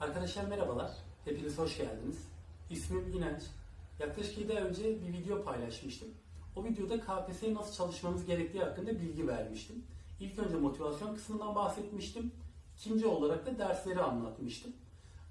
Arkadaşlar merhabalar. Hepiniz hoş geldiniz. İsmim İnanç. Yaklaşık 7 ay önce bir video paylaşmıştım. O videoda KPSS'ye nasıl çalışmamız gerektiği hakkında bilgi vermiştim. İlk önce motivasyon kısmından bahsetmiştim. İkinci olarak da dersleri anlatmıştım.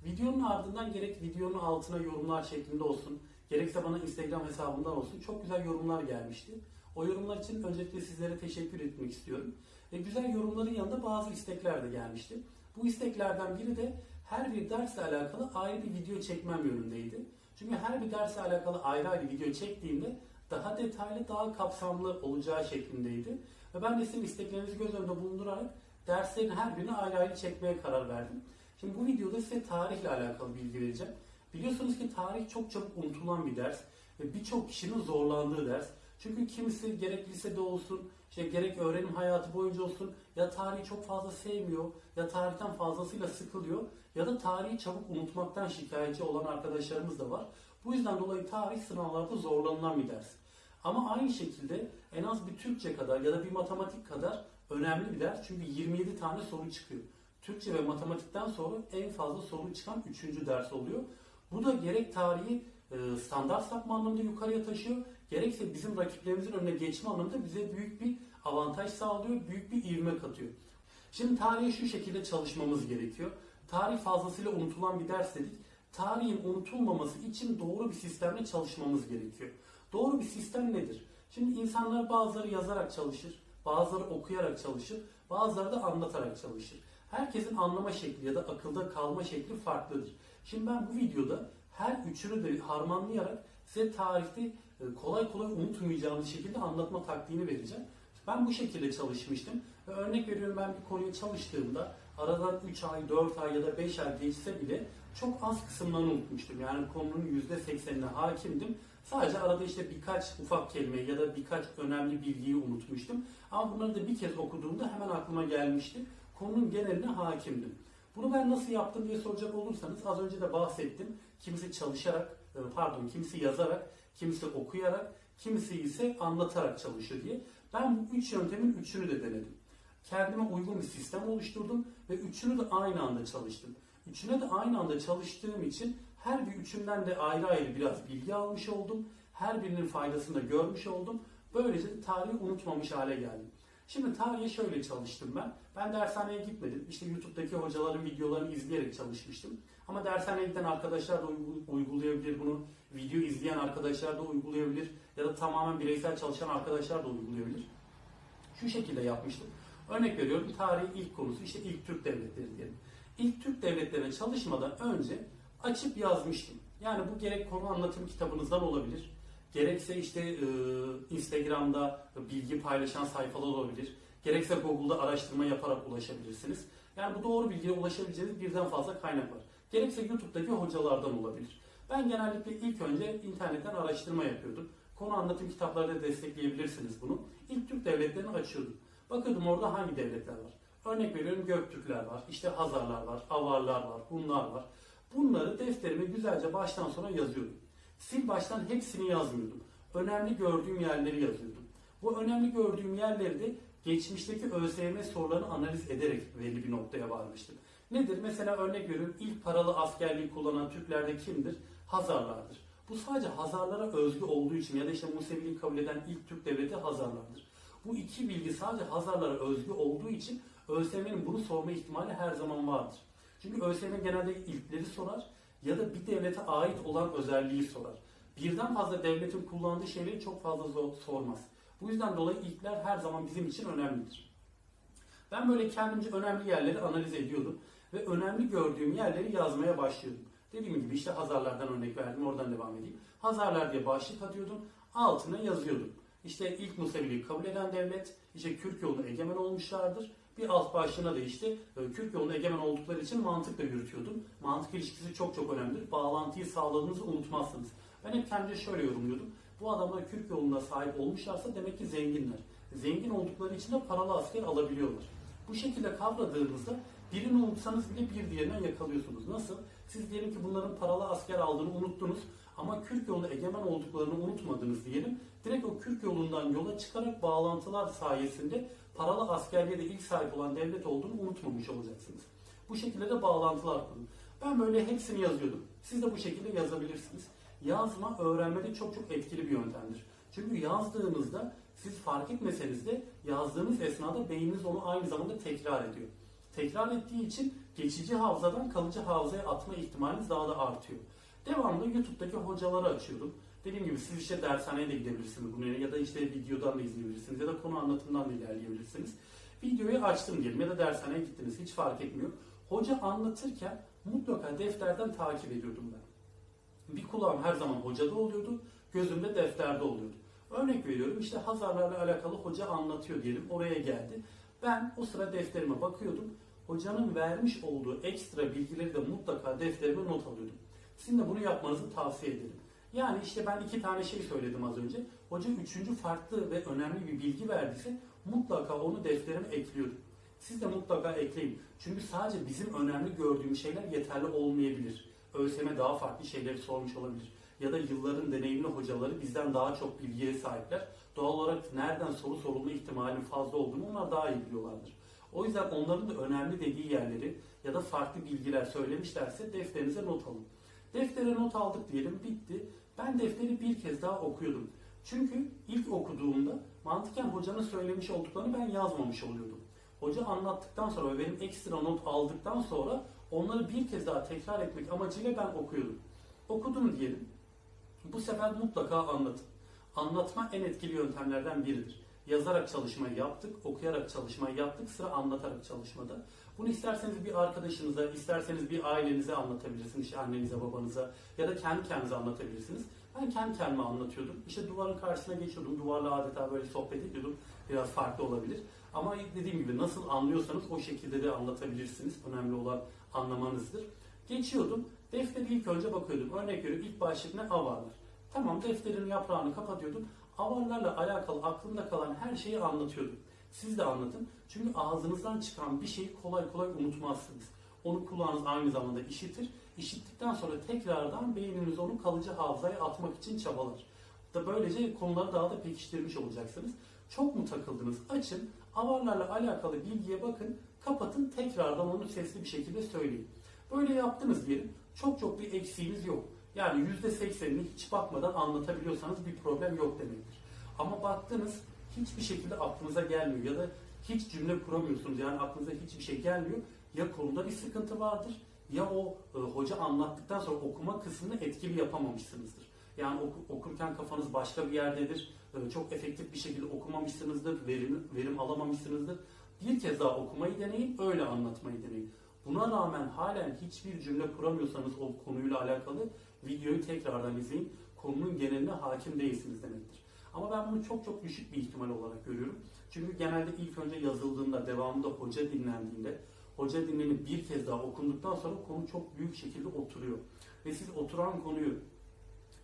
Videonun ardından gerek videonun altına yorumlar şeklinde olsun, gerekse bana Instagram hesabımdan olsun çok güzel yorumlar gelmişti. O yorumlar için öncelikle sizlere teşekkür etmek istiyorum. Ve güzel yorumların yanında bazı istekler de gelmişti. Bu isteklerden biri de her bir dersle alakalı ayrı bir video çekmem yönündeydi. Çünkü her bir dersle alakalı ayrı ayrı video çektiğimde daha detaylı, daha kapsamlı olacağı şeklindeydi. Ve ben de sizin isteklerinizi göz önünde bulundurarak derslerin her birini ayrı ayrı çekmeye karar verdim. Şimdi bu videoda size tarihle alakalı bilgi vereceğim. Biliyorsunuz ki tarih çok çabuk unutulan bir ders ve birçok kişinin zorlandığı ders. Çünkü kimisi gerek lisede olsun, işte gerek öğrenim hayatı boyunca olsun ya tarihi çok fazla sevmiyor ya tarihten fazlasıyla sıkılıyor ya da tarihi çabuk unutmaktan şikayetçi olan arkadaşlarımız da var. Bu yüzden dolayı tarih sınavlarda zorlanılan bir ders. Ama aynı şekilde en az bir Türkçe kadar ya da bir matematik kadar önemli bir ders. Çünkü 27 tane soru çıkıyor. Türkçe ve matematikten sonra en fazla soru çıkan 3. ders oluyor. Bu da gerek tarihi standart sapma anlamında yukarıya taşıyor, gerekse bizim rakiplerimizin önüne geçme anlamında bize büyük bir avantaj sağlıyor, büyük bir ivme katıyor. Şimdi tarihe şu şekilde çalışmamız gerekiyor. Tarih fazlasıyla unutulan bir ders dedik. Tarihin unutulmaması için doğru bir sistemle çalışmamız gerekiyor. Doğru bir sistem nedir? Şimdi insanlar bazıları yazarak çalışır, bazıları okuyarak çalışır, bazıları da anlatarak çalışır. Herkesin anlama şekli ya da akılda kalma şekli farklıdır. Şimdi ben bu videoda her üçünü de harmanlayarak size tarihte kolay kolay unutmayacağınız şekilde anlatma taktiğini vereceğim. Ben bu şekilde çalışmıştım. Örnek veriyorum ben bir konuya çalıştığımda aradan 3 ay, 4 ay ya da 5 ay geçse bile çok az kısımlarını unutmuştum. Yani konunun %80'ine hakimdim. Sadece arada işte birkaç ufak kelime ya da birkaç önemli bilgiyi unutmuştum. Ama bunları da bir kez okuduğumda hemen aklıma gelmişti. Konunun geneline hakimdim. Bunu ben nasıl yaptım diye soracak olursanız az önce de bahsettim. Kimisi çalışarak, e, pardon kimisi yazarak, kimisi okuyarak, kimisi ise anlatarak çalışıyor diye. Ben bu üç yöntemin üçünü de denedim. Kendime uygun bir sistem oluşturdum ve üçünü de aynı anda çalıştım. Üçüne de aynı anda çalıştığım için her bir üçünden de ayrı ayrı biraz bilgi almış oldum. Her birinin faydasını da görmüş oldum. Böylece tarihi unutmamış hale geldim. Şimdi tarihe şöyle çalıştım ben. Ben dershaneye gitmedim. İşte YouTube'daki hocaların videolarını izleyerek çalışmıştım. Ama dershaneye giden arkadaşlar da uygu- uygulayabilir bunu. Video izleyen arkadaşlar da uygulayabilir. Ya da tamamen bireysel çalışan arkadaşlar da uygulayabilir. Şu şekilde yapmıştım. Örnek veriyorum tarihin ilk konusu işte ilk Türk devletleri diyelim. İlk Türk devletlerine çalışmadan önce açıp yazmıştım. Yani bu gerek konu anlatım kitabınızdan olabilir. Gerekse işte e, Instagram'da bilgi paylaşan sayfalar olabilir. Gerekse Google'da araştırma yaparak ulaşabilirsiniz. Yani bu doğru bilgiye ulaşabileceğiniz birden fazla kaynak var. Gerekse YouTube'daki hocalardan olabilir. Ben genellikle ilk önce internetten araştırma yapıyordum. Konu anlatım kitaplarıyla destekleyebilirsiniz bunu. İlk Türk devletlerini açıyordum. Bakıyordum orada hangi devletler var. Örnek veriyorum Göktürkler var, işte Hazarlar var, Avarlar var, bunlar var. Bunları defterime güzelce baştan sona yazıyordum. Sil baştan hepsini yazmıyordum. Önemli gördüğüm yerleri yazıyordum. Bu önemli gördüğüm yerleri de geçmişteki ÖSYM sorularını analiz ederek belli bir noktaya varmıştım. Nedir? Mesela örnek veriyorum ilk paralı askerliği kullanan Türklerde kimdir? Hazarlardır. Bu sadece Hazarlara özgü olduğu için ya da işte Museviliği kabul eden ilk Türk devleti Hazarlardır. Bu iki bilgi sadece Hazarlara özgü olduğu için ÖSYM'nin bunu sorma ihtimali her zaman vardır. Çünkü ÖSYM genelde ilkleri sorar ya da bir devlete ait olan özelliği sorar. Birden fazla devletin kullandığı şeyleri çok fazla sormaz. Bu yüzden dolayı ilkler her zaman bizim için önemlidir. Ben böyle kendimce önemli yerleri analiz ediyordum ve önemli gördüğüm yerleri yazmaya başlıyordum. Dediğim gibi işte Hazarlardan örnek verdim, oradan devam edeyim. Hazarlar diye başlık atıyordum, altına yazıyordum. İşte ilk Museviliği kabul eden devlet, işte Kürk yoluna egemen olmuşlardır. Bir alt başlığına da işte e, Kürk yoluna egemen oldukları için mantıkla yürütüyordum. Mantık ilişkisi çok çok önemlidir. Bağlantıyı sağladığınızı unutmazsınız. Ben hep kendimce şöyle yorumluyordum. Bu adamlar Kürk yoluna sahip olmuşlarsa demek ki zenginler. Zengin oldukları için de paralı asker alabiliyorlar. Bu şekilde kavradığınızda birini unutsanız bile bir diğerinden yakalıyorsunuz. Nasıl? Siz diyelim ki bunların paralı asker aldığını unuttunuz ama Kürk yoluna egemen olduklarını unutmadınız diyelim. Direkt o Kürk yolundan yola çıkarak bağlantılar sayesinde paralı askerliğe de ilk sahip olan devlet olduğunu unutmamış olacaksınız. Bu şekilde de bağlantılar kurun. Ben böyle hepsini yazıyordum. Siz de bu şekilde yazabilirsiniz. Yazma öğrenmede çok çok etkili bir yöntemdir. Çünkü yazdığınızda siz fark etmeseniz de yazdığınız esnada beyniniz onu aynı zamanda tekrar ediyor. Tekrar ettiği için geçici hafızadan kalıcı hafızaya atma ihtimaliniz daha da artıyor. Devamlı YouTube'daki hocaları açıyordum. Dediğim gibi siz işte dershaneye de gidebilirsiniz bunu ya da işte videodan da izleyebilirsiniz ya da konu anlatımdan da ilerleyebilirsiniz. Videoyu açtım diyelim ya da dershaneye gittiniz hiç fark etmiyor. Hoca anlatırken mutlaka defterden takip ediyordum ben. Bir kulağım her zaman hocada oluyordu, gözümde defterde oluyordu. Örnek veriyorum işte Hazarlarla alakalı hoca anlatıyor diyelim oraya geldi. Ben o sıra defterime bakıyordum. Hocanın vermiş olduğu ekstra bilgileri de mutlaka defterime not alıyordum. Sizin de bunu yapmanızı tavsiye ederim. Yani işte ben iki tane şey söyledim az önce. Hoca üçüncü farklı ve önemli bir bilgi verdiyse mutlaka onu defterime ekliyordum. Siz de mutlaka ekleyin. Çünkü sadece bizim önemli gördüğümüz şeyler yeterli olmayabilir. ÖSYM daha farklı şeyleri sormuş olabilir. Ya da yılların deneyimli hocaları bizden daha çok bilgiye sahipler. Doğal olarak nereden soru sorulma ihtimalinin fazla olduğunu onlar daha iyi biliyorlardır. O yüzden onların da önemli dediği yerleri ya da farklı bilgiler söylemişlerse defterinize not alın. Deftere not aldık diyelim bitti. Ben defteri bir kez daha okuyordum. Çünkü ilk okuduğumda mantıken hocanın söylemiş olduklarını ben yazmamış oluyordum. Hoca anlattıktan sonra ve benim ekstra not aldıktan sonra onları bir kez daha tekrar etmek amacıyla ben okuyordum. Okudum diyelim. Bu sefer mutlaka anlatın. Anlatma en etkili yöntemlerden biridir. Yazarak çalışmayı yaptık, okuyarak çalışmayı yaptık, sıra anlatarak çalışmada. Bunu isterseniz bir arkadaşınıza, isterseniz bir ailenize anlatabilirsiniz, işte annenize, babanıza ya da kendi kendinize anlatabilirsiniz. Ben kendi kendime anlatıyordum. İşte duvarın karşısına geçiyordum, duvarla adeta böyle sohbet ediyordum. Biraz farklı olabilir. Ama dediğim gibi nasıl anlıyorsanız o şekilde de anlatabilirsiniz. Önemli olan anlamanızdır. Geçiyordum. Defteri ilk önce bakıyordum. Örnek veriyorum ilk başlık ne? Avarlar. Tamam defterin yaprağını kapatıyordum. Avarlarla alakalı aklımda kalan her şeyi anlatıyordum. Siz de anlatın. Çünkü ağzınızdan çıkan bir şeyi kolay kolay unutmazsınız. Onu kulağınız aynı zamanda işitir. İşittikten sonra tekrardan beyniniz onu kalıcı hafızaya atmak için çabalar. Da böylece konuları daha da pekiştirmiş olacaksınız. Çok mu takıldınız? Açın. Avarlarla alakalı bilgiye bakın. Kapatın. Tekrardan onu sesli bir şekilde söyleyin. Böyle yaptınız diyelim. Çok çok bir eksiğiniz yok. Yani %80'ini hiç bakmadan anlatabiliyorsanız bir problem yok demektir. Ama baktınız hiçbir şekilde aklınıza gelmiyor ya da hiç cümle kuramıyorsunuz yani aklınıza hiçbir şey gelmiyor. Ya konuda bir sıkıntı vardır ya o e, hoca anlattıktan sonra okuma kısmını etkili yapamamışsınızdır. Yani oku- okurken kafanız başka bir yerdedir. E, çok efektif bir şekilde okumamışsınızdır, verim, verim alamamışsınızdır. Bir kez daha okumayı deneyin, öyle anlatmayı deneyin. Buna rağmen halen hiçbir cümle kuramıyorsanız o konuyla alakalı videoyu tekrardan izleyin. Konunun geneline hakim değilsiniz demektir. Ama ben bunu çok çok düşük bir ihtimal olarak görüyorum. Çünkü genelde ilk önce yazıldığında, devamında hoca dinlendiğinde, hoca dinlenip bir kez daha okunduktan sonra konu çok büyük şekilde oturuyor. Ve siz oturan konuyu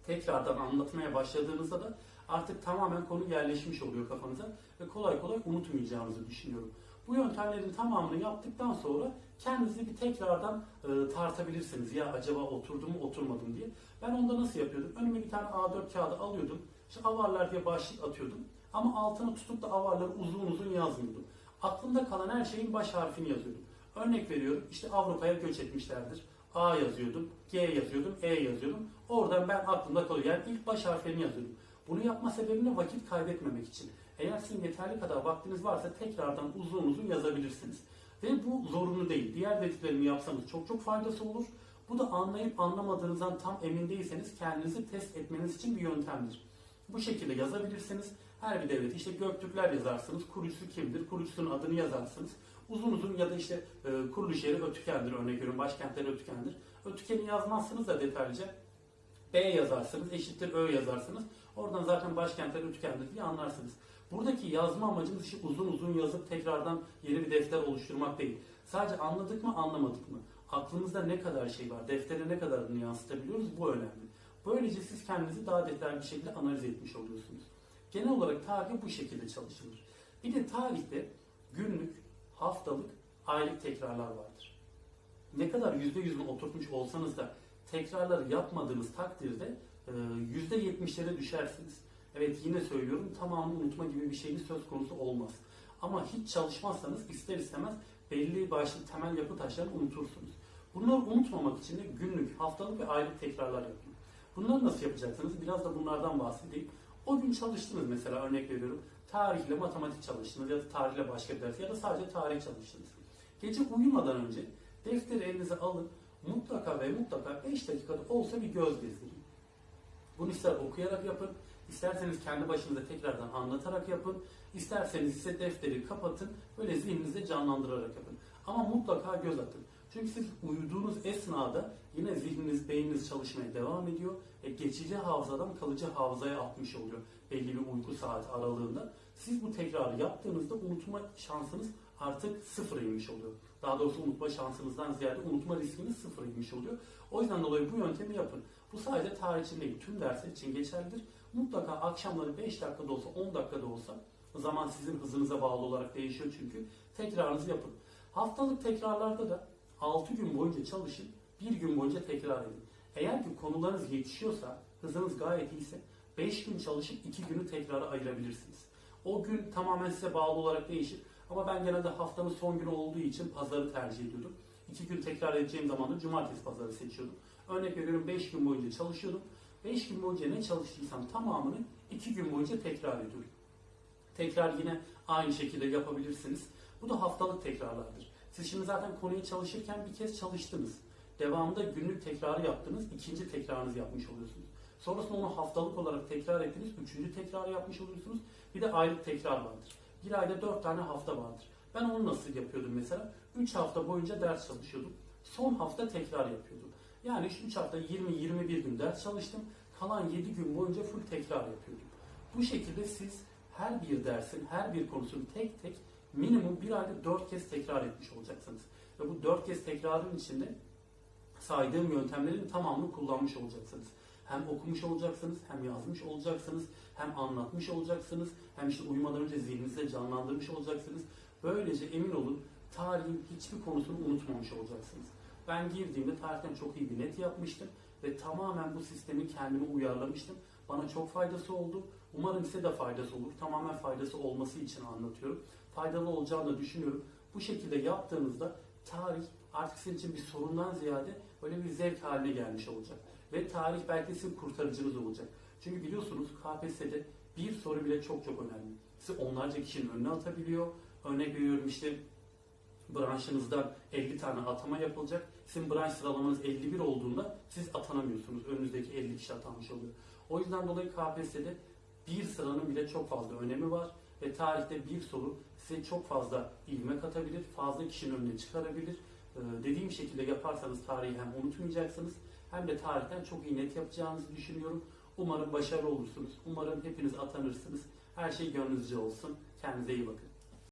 tekrardan anlatmaya başladığınızda da artık tamamen konu yerleşmiş oluyor kafanıza ve kolay kolay unutmayacağınızı düşünüyorum. Bu yöntemlerin tamamını yaptıktan sonra kendinizi bir tekrardan e, tartabilirsiniz. Ya acaba oturdu mu oturmadım diye. Ben onda nasıl yapıyordum? Önüme bir tane A4 kağıdı alıyordum. İşte avarlar diye başlık atıyordum. Ama altına tutup da avarları uzun uzun yazmıyordum. Aklımda kalan her şeyin baş harfini yazıyordum. Örnek veriyorum işte Avrupa'ya göç etmişlerdir. A yazıyordum, G yazıyordum, E yazıyordum. Oradan ben aklımda kalıyor. Yani ilk baş harflerini yazıyordum. Bunu yapma sebebim vakit kaybetmemek için. Eğer sizin yeterli kadar vaktiniz varsa tekrardan uzun uzun yazabilirsiniz. Ve bu zorunlu değil. Diğer dediklerimi yapsanız çok çok faydası olur. Bu da anlayıp anlamadığınızdan tam emin değilseniz kendinizi test etmeniz için bir yöntemdir. Bu şekilde yazabilirsiniz. Her bir devlet işte Göktürkler yazarsınız. Kurucusu kimdir? Kurucusunun adını yazarsınız. Uzun uzun ya da işte e, kuruluş yeri Ötüken'dir örnek veriyorum. Başkentleri Ötüken'dir. Ötüken'i yazmazsınız da detaylıca. B yazarsınız, eşittir Ö yazarsınız. Oradan zaten başkentler Ötüken'dir diye anlarsınız. Buradaki yazma amacımız işte uzun uzun yazıp tekrardan yeni bir defter oluşturmak değil. Sadece anladık mı anlamadık mı? Aklımızda ne kadar şey var, deftere ne kadarını yansıtabiliyoruz bu önemli. Böylece siz kendinizi daha detaylı bir şekilde analiz etmiş oluyorsunuz. Genel olarak tarih bu şekilde çalışılır. Bir de tarihte günlük, haftalık, aylık tekrarlar vardır. Ne kadar %100'ünü oturtmuş olsanız da tekrarları yapmadığınız takdirde e, %70'lere düşersiniz. Evet yine söylüyorum tamamını unutma gibi bir şeyin söz konusu olmaz. Ama hiç çalışmazsanız ister istemez belli başlı temel yapı taşlarını unutursunuz. Bunları unutmamak için de günlük, haftalık ve aylık tekrarlar yapın. Bunları nasıl yapacaksınız? Biraz da bunlardan bahsedeyim. O gün çalıştınız mesela örnek veriyorum. Tarihle matematik çalıştınız ya da tarihle başka bir ders ya da sadece tarih çalıştınız. Gece uyumadan önce defteri elinize alın. Mutlaka ve mutlaka 5 dakikada olsa bir göz gezdirin. Bunu ister okuyarak yapın, isterseniz kendi başınıza tekrardan anlatarak yapın, isterseniz ise defteri kapatın, böyle zihninizde canlandırarak yapın. Ama mutlaka göz atın. Çünkü siz uyuduğunuz esnada yine zihniniz, beyniniz çalışmaya devam ediyor. E, geçici hafızadan kalıcı hafızaya atmış oluyor belli bir uyku saati aralığında. Siz bu tekrarı yaptığınızda unutma şansınız artık sıfıra inmiş oluyor. Daha doğrusu unutma şansınızdan ziyade unutma riskiniz sıfıra inmiş oluyor. O yüzden dolayı bu yöntemi yapın. Bu sadece tarih için değil, tüm dersler için geçerlidir. Mutlaka akşamları 5 dakikada olsa, 10 dakikada olsa, zaman sizin hızınıza bağlı olarak değişiyor çünkü, tekrarınızı yapın. Haftalık tekrarlarda da 6 gün boyunca çalışın, 1 gün boyunca tekrar edin. Eğer ki konularınız yetişiyorsa, hızınız gayet iyiyse, 5 gün çalışıp 2 günü tekrara ayırabilirsiniz. O gün tamamen size bağlı olarak değişir. Ama ben genelde haftanın son günü olduğu için pazarı tercih ediyordum. 2 gün tekrar edeceğim zaman da cumartesi pazarı seçiyordum. Örnek veriyorum 5 gün boyunca çalışıyordum. 5 gün boyunca ne çalıştıysam tamamını 2 gün boyunca tekrar ediyorum. Tekrar yine aynı şekilde yapabilirsiniz. Bu da haftalık tekrarlardır. Siz şimdi zaten konuyu çalışırken bir kez çalıştınız. Devamında günlük tekrarı yaptınız, ikinci tekrarınızı yapmış oluyorsunuz. Sonrasında onu haftalık olarak tekrar ettiniz, üçüncü tekrarı yapmış oluyorsunuz. Bir de aylık tekrar vardır. Bir ayda dört tane hafta vardır. Ben onu nasıl yapıyordum mesela? Üç hafta boyunca ders çalışıyordum. Son hafta tekrar yapıyordum. Yani 3 hafta 20-21 gün ders çalıştım. Kalan 7 gün boyunca full tekrar yapıyordum. Bu şekilde siz her bir dersin, her bir konusunu tek tek minimum bir ayda 4 kez tekrar etmiş olacaksınız. Ve bu 4 kez tekrarın içinde saydığım yöntemlerin tamamını kullanmış olacaksınız. Hem okumuş olacaksınız, hem yazmış olacaksınız, hem anlatmış olacaksınız, hem işte uyumadan önce zihninizde canlandırmış olacaksınız. Böylece emin olun tarihin hiçbir konusunu unutmamış olacaksınız. Ben girdiğimde tarihten çok iyi bir net yapmıştım ve tamamen bu sistemi kendime uyarlamıştım. Bana çok faydası oldu. Umarım size de faydası olur. Tamamen faydası olması için anlatıyorum. Faydalı olacağını düşünüyorum. Bu şekilde yaptığınızda tarih artık sizin için bir sorundan ziyade böyle bir zevk haline gelmiş olacak. Ve tarih belki sizin kurtarıcınız olacak. Çünkü biliyorsunuz KPSS'de bir soru bile çok çok önemli. Sizi onlarca kişinin önüne atabiliyor. Örnek veriyorum işte branşınızdan 50 tane atama yapılacak. Sizin branş sıralamanız 51 olduğunda siz atanamıyorsunuz. Önünüzdeki 50 kişi atanmış oluyor. O yüzden dolayı KPSS'de bir sıranın bile çok fazla önemi var. Ve tarihte bir soru size çok fazla ilme katabilir, fazla kişinin önüne çıkarabilir. Ee, dediğim şekilde yaparsanız tarihi hem unutmayacaksınız hem de tarihten çok iyi net yapacağınızı düşünüyorum. Umarım başarılı olursunuz. Umarım hepiniz atanırsınız. Her şey gönlünüzce olsun. Kendinize iyi bakın.